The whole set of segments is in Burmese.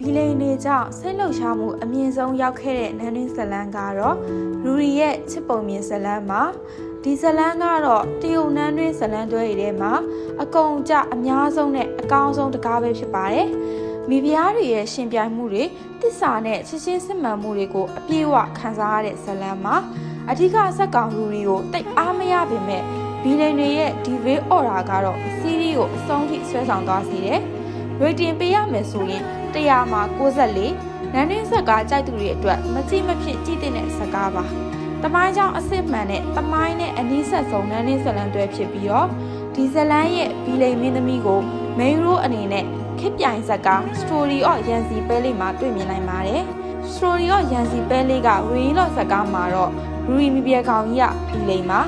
ဘီလိန်နေကြောင့်စိတ်လှုပ်ရှားမှုအမြင့်ဆုံးရောက်ခဲ့တဲ့နန်းတွင်းဇလန်းကတော့ရူရီရဲ့ချစ်ပုံမြင်ဇလန်းမှာဒီဇလန်းကတော့တရုတ်နန်းတွင်းဇလန်းတွဲတွေထဲမှာအကုန်အကျအများဆုံးနဲ့အကောင်းဆုံးတကားပဲဖြစ်ပါတယ်။မိဖုရားတွေရဲ့ရှင်ပြိုင်မှုတွေတစ္ဆာနဲ့ချစ်ချင်းစစ်မှန်မှုတွေကိုအပြည့်အဝခံစားရတဲ့ဇလန်းမှာအထူးဇက်ကောင်ရူရီကိုတိတ်အားမရပေမဲ့ဘီလိန်တွေရဲ့ဒီဗေးအော်ရာကတော့စီးရီးကိုအဆုံးထိဆွဲဆောင်သွားစေတယ်။ရေတင်ပေးရမယ်ဆိုရင် 100မှာ94နန်းတွင်းဇက်ကားကြိုက်သူတွေအတွက်မကြည့်မဖြစ်ကြည့်တဲ့ဇက်ကားပါတမိုင်းကြောင့်အစ်စ်မှန်တဲ့တမိုင်းနဲ့အနည်းဆက်ဆုံးနန်းတွင်းဇလန်တွဲဖြစ်ပြီးတော့ဒီဇလန်ရဲ့ဘီလိန်မင်းသမီးကိုမိန်ရိုးအနေနဲ့ခစ်ပြိုင်ဇက်ကား Story of Yancy ပဲလေးမှာတွေ့မြင်နိုင်ပါတယ် Story of Yancy ပဲလေးကဝင်းလော့ဇက်ကားမှာတော့ရူရီမီဘီယာကောင်ကြီးကဘီလိန်မှာ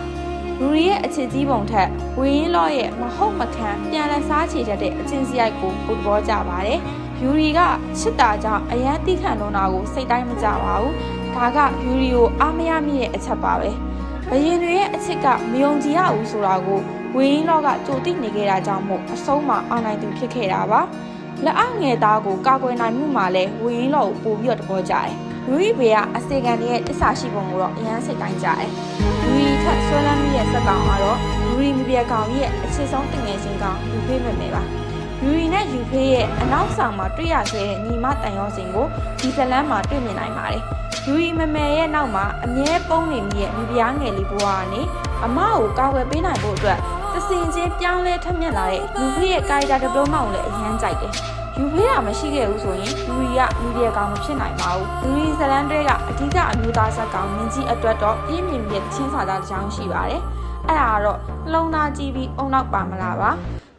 ရူရီရဲ့အချစ်ကြီးပုံထက်ဝင်းလော့ရဲ့မဟုတ်မခံပြန်လည်စားချေတတ်တဲ့အချင်းစရိုက်ကိုကိုသဘောကျပါတယ်။ ယူရီကချစ်တာကြောင့်အရန်တိခံလွန်တာကိုစိတ်တိုင်းမကြပါဘူး။ဒါကယူရီကိုအားမရမိတဲ့အချက်ပါပဲ။ဘရင်တွေရဲ့အချစ်ကမယုံကြည်ရဘူးဆိုတာကိုဝင်းလော့ကကြိုသိနေခဲ့တာကြောင့်မို့အဆုံးမှာအောင်နိုင်သူဖြစ်ခဲ့တာပါ။လက်အောက်ငယ်သားကိုကာကွယ်နိုင်မှုမှာလဲဝင်းလော့ကိုပို့ပြီးတော့တဘောကြတယ်။ယူရီဘေကအစေခံရဲ့တစ္ဆာရှိပုံကိုတော့အရန်စိတ်တိုင်းကြတယ်။ယူရီထက်ဆွဲလန်းမိရဲ့စက်ကောင်ကတော့ယူရီမီဘီယာကောင်ရဲ့အချစ်ဆုံးတငယ်ချင်းကောင်ယူဖေးမယ်မယ်ပါ။ ယူရီနဲ့ယူဖေးရဲ့အနောက်ဆောင်မှာတွေ့ရခဲ့တဲ့ညီမတန်ရောစင်ကိုဒီဇလန်မှာတွေ့မြင်နိုင်ပါတယ်။ယူရီမမယ်ရဲ့နောက်မှာအမြဲပုံနေမိရဲ့မီဘီယာငယ်လေးဘွားကနေအမကိုကာကွယ်ပေးနိုင်ဖို့အတွက်တစင်ချင်းပြောင်းလဲထက်မြက်လာတဲ့ယူဖေးရဲ့ကာရီတာဒီပလိုမာကိုလည်းအရန်ကြိုက်တယ်။ယူဖေးတာမရှိခဲ့ဘူးဆိုရင်လူရီကမီဒီယာကောင်မဖြစ်နိုင်ပါဘူးလူရီဇလန်တွေကအဓိကအမျိုးသားဇက်ကောင်မြင်းကြီးအတွက်တော့ပြင်းပြင်းပြင်းချင်းစာသားတစ်ချောင်းရှိပါတယ်အဲ့ဒါကတော့နှလုံးသားကြီးပြီးအုံနောက်ပါမလားပါ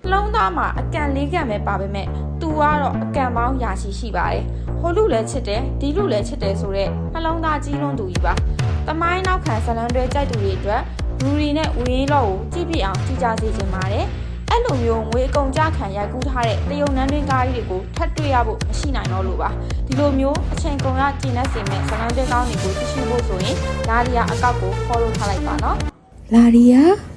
နှလုံးသားမှာအကန့်လေးကန့်ပဲပါပေမဲ့သူကတော့အကန့်ပေါင်းရာရှိရှိပါတယ်ဟိုလူလည်းချစ်တယ်ဒီလူလည်းချစ်တယ်ဆိုတော့နှလုံးသားကြီးလွန်းသူကြီးပါတမိုင်းနောက်ခံဇလန်တွေကြိုက်သူတွေအတွက်လူရီနဲ့ဝင်းလော့ကိုကြည့်ပြအောင်ကြည့်ကြစေချင်ပါတယ်အဲ့လိုမျိုးငွေအကုန်ကြခံရိုက်ကူးထားတဲ့တရုတ်နန်းတွင်းကားကြီးတွေကိုထပ်တွေ့ရဖို့မရှိနိုင်တော့လို့ပါဒီလိုမျိုးအချိန်ကုန်ရကျင်းနေစင်မဲ့ဇလန်တွဲကောင်းတွေကိုသိရှိဖို့ဆိုရင်ဒါရီယာအကောက်ကို follow ထားလိုက်ပါနော်လာရီယာ